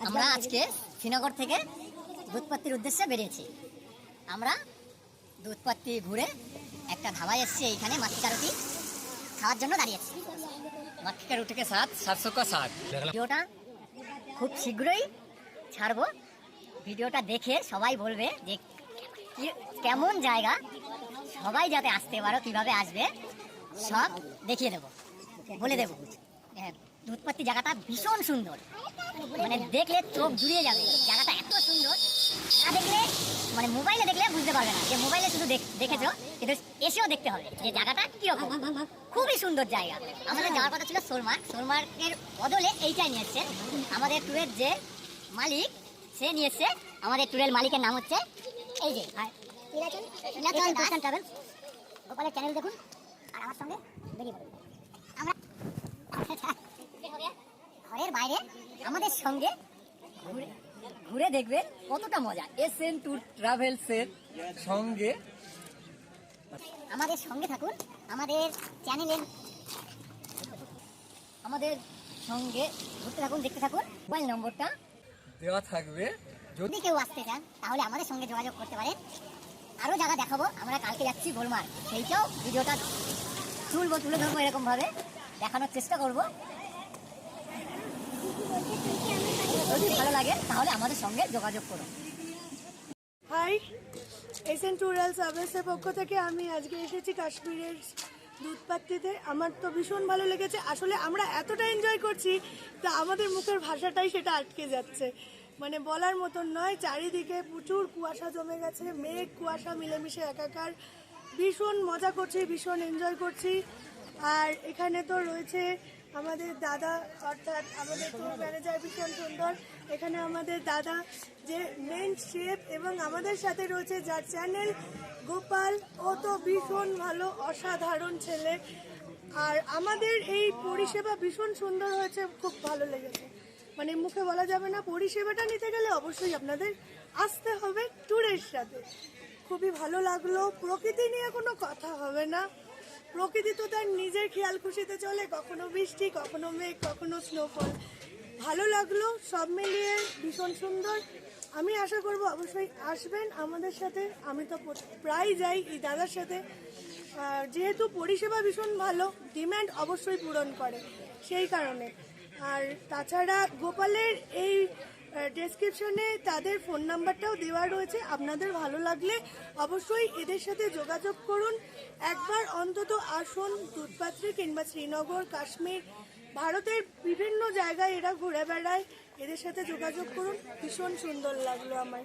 আমরা আজকে শ্রীনগর থেকে দুধপাত্তির উদ্দেশ্যে বেরিয়েছি। আমরা দুধপাত্তি ঘুরে একটা ধাবায় এসেছি এইখানে মাতৃকা রুটি খাওয়ার জন্য দাঁড়িয়েছি মাতৃকা রুটি কে সাথ সাতশো কা ভিডিওটা খুব শীঘ্রই ছাড়বো। ভিডিওটা দেখে সবাই বলবে যে কি- কেমন জায়গা সবাই যাতে আসতে পারো কীভাবে আসবে সব দেখিয়ে দেবো বলে দেবো। হ্যাঁ। দুধপাত্তি জায়গাটা ভীষণ সুন্দর। মানে দেখলে চোখ জুড়িয়ে যাবে। জায়গাটা এত সুন্দর। না দেখলে মানে মোবাইলে দেখলে বুঝতে পারবে না। যে মোবাইলে শুধু দেখ- দেখেছ কিন্তু এসেও দেখতে হবে যে জায়গাটা কীরকম। খুবই সুন্দর জায়গা। আমাদের যাওয়ার কথা ছিল সোলমার্গ সোলমার্গের বদলে এইটাই নিয়ে এসছে। আমাদের ট্যুরের যে মালিক সে নিয়ে এসছে। আমাদের ট্যুরের মালিকের নাম হচ্ছে এই যে নীলাচল গোপালের চ্যানেল দেখুন। আর আমার সঙ্গে বেরিয়ে পড়ুন আমরা ঘরের বাইরে আমাদের সঙ্গে ঘুরে ঘুরে দেখবে কতটা মজা। এস এসএন ট্যুর ট্রাভেলসের সঙ্গে। আমাদের সঙ্গে থাকুন আমাদের চ্যানেলের আমাদের সঙ্গে ঘুরতে থাকুন দেখতে থাকুন। মোবাইল নম্বরটা দেওয়া থাকবে। যদি কেউ আসতে চান তাহলে আমাদের সঙ্গে যোগাযোগ করতে পারেন। আরও জায়গা দেখাবো আমরা কালকে যাচ্ছি গোলমার্গ সেইটাও ভিডিওটা তুলবো তুলে ধরবো এরকমভাবে। দেখানোর চেষ্টা করব। যদি ভালো লাগে, তাহলে আমাদের সঙ্গে যোগাযোগ করো। হাই এসএন ট্যুরাল সার্ভিসের পক্ষ থেকে আমি আজকে এসেছি কাশ্মীরের দুধপাত্রিতে। আমার তো ভীষণ ভালো লেগেছে। আসলে আমরা এতটা এনজয় করছি, তা আমাদের মুখের ভাষাটাই সেটা আটকে যাচ্ছে। মানে বলার মতন নয়, চারিদিকে প্রচুর কুয়াশা জমে গেছে, মেঘ, কুয়াশা, মিলেমিশে একাকার। ভীষণ মজা করছি, ভীষণ এনজয় করছি। আর এখানে তো রয়েছে আমাদের দাদা, অর্থাৎ আমাদের ট্যুর ম্যানেজার ভীষণ সুন্দর। এখানে আমাদের দাদা যে মেন শেফ এবং আমাদের সাথে রয়েছে যার চ্যানেল গোপাল। ও তো ভীষণ ভালো, অসাধারণ ছেলে। আর আমাদের এই পরিষেবা ভীষণ সুন্দর হয়েছে, খুব ভালো লেগেছে। মানে মুখে বলা যাবে না, পরিষেবাটা নিতে গেলে অবশ্যই আপনাদের আসতে হবে ট্যুরের সাথে। খুবই ভালো লাগল, প্রকৃতি নিয়ে কোনো কথা হবে না। প্রকৃতি তো তার নিজের খেয়াল খুশিতে চলে, কখনো বৃষ্টি, কখনো মেঘ, কখনো স্নোফল ভালো লাগল, সব মিলিয়ে ভীষণ সুন্দর। আমি আশা করব অবশ্যই আসবেন আমাদের সাথে। আমি তো প্রায় যাই এই দাদার সাথে। যেহেতু পরিষেবা ভীষণ ভালো ডিম্যান্ড অবশ্যই পূরণ করে, সেই কারণে। আর তাছাড়া গোপালের এই ডেসক্রিপশনে তাদের ফোন নাম্বারটাও দেওয়া রয়েছে। আপনাদের ভালো লাগলে অবশ্যই এদের সাথে যোগাযোগ করুন। একবার অন্তত আসুন দুধপাত্রি কিংবা শ্রীনগর, কাশ্মীর, ভারতের বিভিন্ন জায়গায় এরা ঘুরে বেড়ায়। এদের সাথে যোগাযোগ করুন। ভীষণ সুন্দর লাগল আমার।